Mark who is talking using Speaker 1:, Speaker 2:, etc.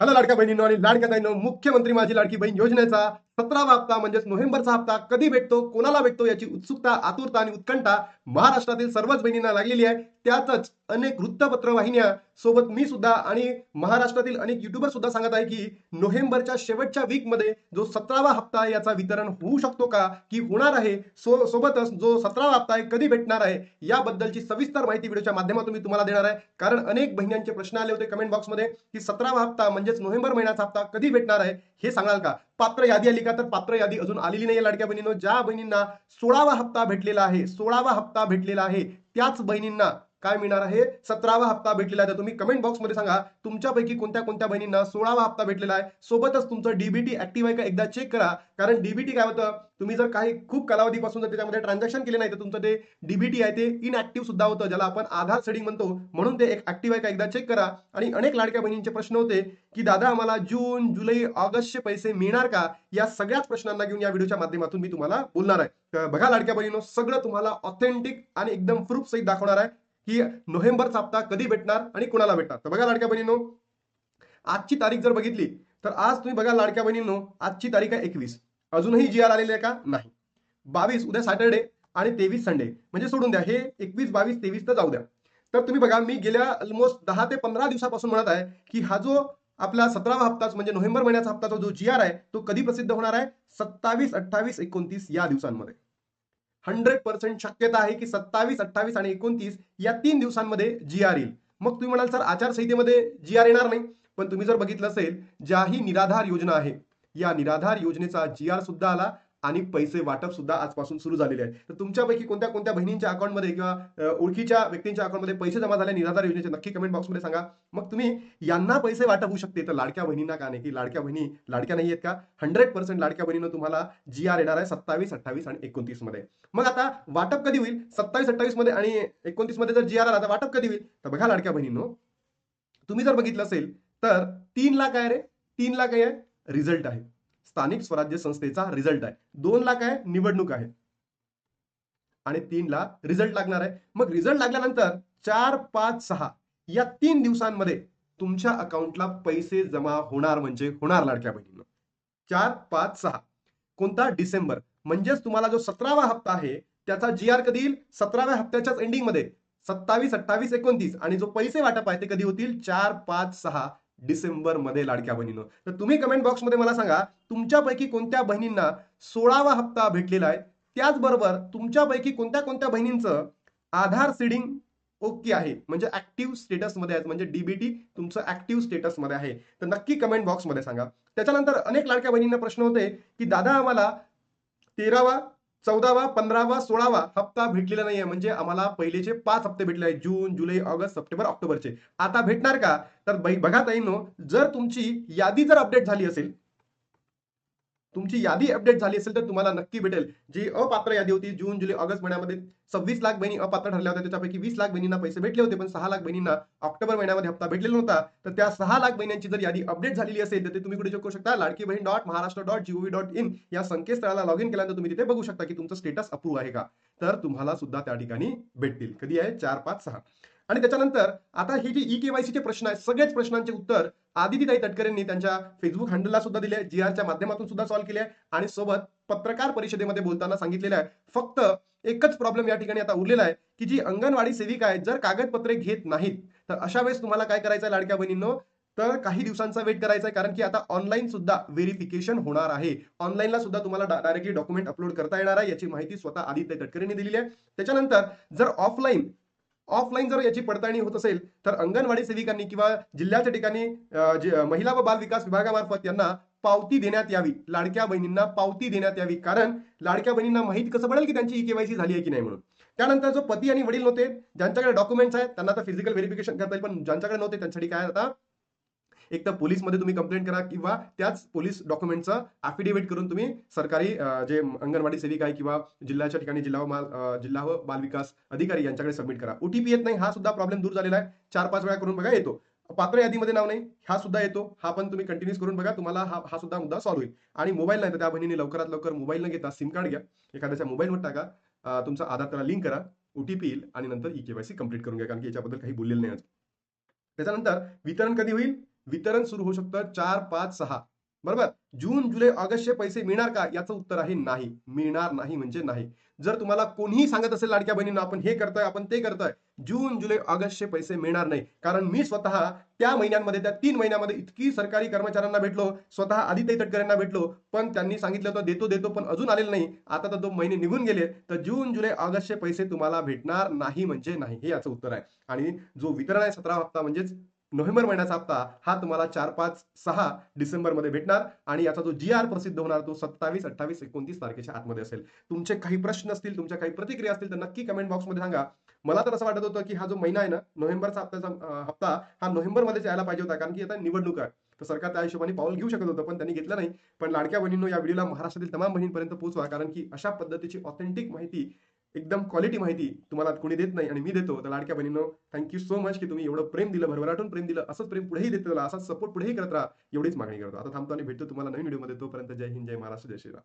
Speaker 1: Hello लाडक्या बहिणींनो आणि लाडक्या ताईनो मुख्यमंत्री माझी लाडकी बहीण योजनेचा सतरावा हप्ता म्हणजेच नोव्हेंबरचा हप्ता कधी भेटतो कोणाला भेटतो याची उत्सुकता आतुरता आणि उत्कंठा महाराष्ट्रातील सर्वच बहिणींना लागलेली आहे. त्यातच अनेक वृत्तपत्र वाहिन्या सोबत मी सुद्धा आणि महाराष्ट्रातील अनेक युट्यूबर सुद्धा सांगत आहे की नोव्हेंबरच्या शेवटच्या वीकमध्ये जो सतरावा हप्ता आहे याचा वितरण होऊ शकतो का? की होणार आहे? सो सोबतच जो सतरावा हप्ता आहे कधी भेटणार आहे? याबद्दलची सविस्तर माहिती व्हिडिओच्या माध्यमातून मी तुम्हाला देणार आहे. कारण अनेक बहिण्यांचे प्रश्न आले होते कमेंट बॉक्समध्ये की सतरावा हप्ता म्हणजेच नोव्हेंबर महिन्याचा हप्ता कधी भेटणार आहे? हे सांगाल का? पात्र यादी आली का? तर पात्र यादी अजून आलेली नाही लाडक्या बहिणींनो. ज्या बहिणींना सोळावा हप्ता भेटलेला आहे सोळावा हप्ता भेटलेला आहे त्याच बहिणींना काय मिळणार आहे? सतरावा हप्ता भेटलेला आहे. तर तुम्ही कमेंट बॉक्समध्ये सांगा तुमच्यापैकी कोणत्या कोणत्या बहिणींना सोळावा हप्ता भेटलेला आहे? सोबतच तुमचं डीबीटी ऍक्टिव्ह आहे का? एकदा चेक करा. कारण डीबीटी काय होतं? तुम्ही जर काही खूप कालावधीपासून जर त्याच्यामध्ये ट्रान्झॅक्शन केले नाही तर तुमचं ते डीबीटी आहे ते इनऍक्टिव्ह सुद्धा होतं ज्याला आपण आधार सेडिंग म्हणतो. म्हणून ते एक ऍक्टिव्ह आहे का? एकदा चेक करा. आणि अनेक लाडक्या बहिणींचे प्रश्न होते की दादा आम्हाला जून जुलै ऑगस्टचे पैसे मिळणार का? या सगळ्याच प्रश्नांना घेऊन या व्हिडिओच्या माध्यमातून मी तुम्हाला बोलणार आहे. बघा लाडक्या बहिणीनो सगळं तुम्हाला ऑथेंटिक आणि एकदम प्रूफ सहित दाखवणार आहे. की नोव्हेंबरचा हप्ता कधी भेटणार आणि कुणाला भेटणार? तर बघा लाडक्या बहिणीनो आजची तारीख जर बघितली तर आज तुम्ही बघा लाडक्या बहिणींनो आजची तारीख आहे एकवीस. अजूनही जी आर आलेली आहे का? नाही. बावीस उद्या सॅटर्डे आणि तेवीस संडे. म्हणजे सोडून द्या हे एकवीस बावीस तेवीस तर जाऊ द्या. तर तुम्ही बघा मी गेल्या ऑलमोस्ट दहा ते पंधरा दिवसापासून म्हणत आहे की हा जो आपला सतरावा हप्ताच म्हणजे नोव्हेंबर महिन्याचा हप्ताचा जो जी आर आहे तो कधी प्रसिद्ध होणार आहे? सत्तावीस अठ्ठावीस एकोणतीस या दिवसांमध्ये. हंड्रेड पर्सेंट शक्यता आहे की सत्तावीस अठ्ठावीस आणि एकोणतीस या तीन दिवसांमध्ये जी आर येईल. मग तुम्ही म्हणाल सर आचारसंहितेमध्ये जी आर येणार नाही. पण तुम्ही जर बघितलं असेल ज्याही निराधार योजना आहे या निराधार योजनेचा जी आर सुद्धा आला. आणि पैसे वाटप सुद्धा आजपासून सुरू झालेले आहे तर तुमच्यापैकी कोणत्या कोणत्या बहिणींच्या अकाउंटमध्ये किंवा ओळखीच्या व्यक्तींच्या अकाउंटमध्ये पैसे जमा झाले निराधार योजनेचे नक्की कमेंट बॉक्समध्ये सांगा. मग तुम्ही यांना पैसे वाटप होऊ शकते. तर लाडक्या बहिणींना का नाही? की लाडक्या बहिणी लाडक्या नाही आहेत का? हंड्रेड पर्सेंट लाडक्या बहिणीनं तुम्हाला जी आर येणार आहे सत्तावीस अठ्ठावीस आणि एकोणतीसमध्ये. मग आता वाटप कधी होईल? सत्तावीस अठ्ठावीसमध्ये आणि एकोणतीसमध्ये जर जी आर आला तर वाटप कधी होईल? तर बघा लाडक्या बहिणींनो तुम्ही जर बघितलं असेल तर तीन लाख आहे रे. तीन लाख आहे. रिझल्ट आहे. स्थानिक स्वराज्य संस्थेचा रिझल्ट आहे. दोन लाख आहे निवडणूक आहे. आणि तीन ला रिझल्ट लागणार आहे. मग रिझल्ट लागल्यानंतर चार पाच सहा या तीन दिवसांमध्ये तुमच्या अकाउंटला पैसे जमा होणार म्हणजे होणार लाडक्या बहिणींना. चार पाच सहा. कोणता? डिसेंबर. म्हणजेच तुम्हाला जो सतरावा हप्ता आहे त्याचा जी आर कधी येईल? सतराव्या हप्त्याच्याच एंडिंगमध्ये. सत्तावीस अठ्ठावीस एकोणतीस. आणि जो पैसे वाटप आहे ते कधी होतील? चार पाच सहा डिसेंबरमध्ये लाडक्या बहिणीनं. तर तुम्ही कमेंट बॉक्समध्ये मला सांगा तुमच्यापैकी कोणत्या बहिणींना सोळावा हप्ता भेटलेला आहे? त्याचबरोबर तुमच्यापैकी कोणत्या कोणत्या बहिणींचं आधार सीडिंग ओके आहे? म्हणजे ऍक्टिव्ह स्टेटसमध्ये आहे म्हणजे डीबीटी तुमचं ऍक्टिव्ह स्टेटसमध्ये आहे. तर नक्की कमेंट बॉक्समध्ये सांगा. त्याच्यानंतर अनेक लाडक्या बहिणींना प्रश्न होते की दादा आम्हाला तेरावा चौदावा पंधरावा सोळावा हप्ता भेटलेला नाहीये. म्हणजे आम्हाला पहिलेचे पाच हप्ते भेटले आहेत. जून जुलै ऑगस्ट सप्टेंबर ऑक्टोबरचे. आता भेटणार का? तर बघा ताईंनो जर तुमची यादी जर अपडेट झाली असेल तुमची यादी अपडेट झाली असेल तर तुम्हाला नक्की भेटेल. जी अपात्र यादी होती जून जुलै ऑगस्ट महिन्यामध्ये सव्वीस लाख बहिणी अपात्र ठरल्या होत्या. त्याच्यापैकी वीस लाख बहिणींना पैसे भेटले होते पण सहा लाख बहिणींना ऑक्टोबर महिन्यामध्ये हप्ता भेटलेला नव्हता. तर त्या सहा लाख बहिणींची जर यादी अपडेट झालेली असेल तर ते तुम्ही कुठे चेक करू शकता Ladki Bahin dot Maharashtra dot G O V dot in या संकेतस्थळाला लॉग इन केल्यानंतर तुम्ही तिथे बघू शकता की तुमचं स्टेटस अप्रूव्ह आहे का? तर तुम्हाला सुद्धा त्या ठिकाणी भेटतील. कधी आहे? चार पाच सहा. आणि त्याच्यानंतर आता हे जे ई केवायसीचे प्रश्न आहेत सगळेच प्रश्नांचे उत्तर आदितीताई तटकरेंनी त्यांच्या फेसबुक हँडलला सुद्धा दिले जी आरच्या माध्यमातून सुद्धा सॉल्व्ह केले आणि सोबत पत्रकार परिषदेमध्ये बोलताना सांगितलेलं आहे. फक्त एकच प्रॉब्लेम या ठिकाणी आता उरलेला आहे की जी अंगणवाडी सेविका आहे जर कागदपत्रे घेत नाहीत तर अशा वेळेस तुम्हाला काय करायचं लाडक्या बहिणींनो? तर काही दिवसांचा वेट करायचा आहे कारण की आता ऑनलाईन सुद्धा व्हेरिफिकेशन होणार आहे. ऑनलाईनला सुद्धा तुम्हाला डायरेक्टली डॉक्युमेंट अपलोड करता येणार आहे याची माहिती स्वतः आदित्य तटकरेंनी दिलेली आहे. त्याच्यानंतर जर ऑफलाईन ऑफलाईन जर याची पडताळणी होत असेल तर अंगणवाडी सेविकांनी किंवा जिल्ह्याच्या ठिकाणी महिला व बाल विकास विभागामार्फत यांना पावती देण्यात यावी. लाडक्या बहिणींना पावती देण्यात यावी. कारण लाडक्या बहिणींना माहीत कसं पडेल की त्यांची ई केवायसी झाली आहे की नाही म्हणून? त्यानंतर जो पती आणि वडील नव्हते ज्यांच्याकडे डॉक्युमेंट्स आहेत त्यांना आता फिजिकल व्हेरिफिकेशन करता येईल पण ज्यांच्याकडे नव्हते त्यांच्यासाठी काय आता एक तर पोलीसमध्ये तुम्ही कंप्लेंट करा किंवा त्याच पोलीस डॉक्युमेंटचं अफिडेव्हिट करून तुम्ही सरकारी जे अंगणवाडी सेविका आहे किंवा जिल्ह्याच्या ठिकाणी जिल्हा व माल जिल्हा व बालविकास अधिकारी यांच्याकडे सबमिट करा. ओटीपी येत नाही हा सुद्धा प्रॉब्लेम दूर झालेला आहे. चार पाच वेळा करून बघा येतो. पात्र यादीमध्ये नाव नाही हा सुद्धा येतो. हा पण तुम्ही कंटिन्यूस करून बघा तुम्हाला हा हा सुद्धा मुद्दा सॉल्व्ह होईल. आणि मोबाईल नाही तर त्या बहिणीने लवकरात लवकर मोबाईल न घेता सिम कार्ड घ्या. एखाद्याच्या मोबाईलवर टाका. तुमचा आधार त्याला लिंक करा. ओटीपी येईल आणि नंतर ई केवायसी कंप्लीट करून घ्या. कारण की याच्याबद्दल काही बोललेलं नाही आज. त्याच्यानंतर वितरण कधी होईल? वितरण सुरू होऊ शकतं चार पाच सहा. बरोबर? जून जुलै ऑगस्टचे पैसे मिळणार का? याचं उत्तर आहे नाही. मिळणार नाही म्हणजे नाही. जर तुम्हाला कोणीही सांगत असेल लाडक्या बहिणींना आपण हे करतोय आपण ते करतोय जून जुलै ऑगस्टचे पैसे मिळणार नाही. कारण मी स्वतः त्या महिन्यांमध्ये त्या तीन महिन्यामध्ये इतकी सरकारी कर्मचाऱ्यांना भेटलो स्वतः आदित्य तटकरेंना भेटलो पण त्यांनी सांगितलं होतं देतो देतो पण अजून आलेलं नाही. आता तर दोन महिने निघून गेले तर जून जुलै ऑगस्टचे पैसे तुम्हाला भेटणार नाही म्हणजे नाही. हे याचं उत्तर आहे. आणि जो वितरण आहे सतरा हप्ता म्हणजेच नोव्हेंबर महिन्याचा हप्ता हा तुम्हाला चार पाच सहा डिसेंबरमध्ये भेटणार आणि याचा जो जी आर प्रसिद्ध होणार तो सत्तावीस अठ्ठावीस एकोणतीस तारखेच्या आतमध्ये असेल. तुमचे काही प्रश्न असतील तुमच्या काही प्रतिक्रिया असतील तर नक्की कमेंट बॉक्समध्ये सांगा. मला तर असं वाटत होतं की हा जो महिना आहे ना नोव्हेंबरचा हप्त्याचा हप्ता हा नोव्हेंबरमध्येच यायला पाहिजे होता कारण की आता निवडणूक आहे. तर सरकार त्या हिशोबाने पाऊल घेऊ शकत होतं पण त्यांनी घेतलं नाही. पण लाडक्या बहिणींनो या व्हिडिओला महाराष्ट्रातील तमाम बहिणींपर्यंत पोहोचवा कारण की अशा पद्धतीची ऑथेंटिक माहिती एकदम क्वालिटी माहिती तुम्हाला कोणी देत नाही आणि मी देतो. तर लाडक्या बहिणीनं थँक्यू सो मच की तुम्ही एवढं प्रेम दिलं भरभराटून प्रेम दिलं असंच प्रेम पुढेही देत असाच सपोर्ट पुढेही करत राहा एवढीच मागणी करतो. आता थांबतो आणि भेटतो तुम्हाला नवीन व्हिडिओमध्ये तोपर्यंत जय हिंद जय महाराष्ट्र जय श्रीराम.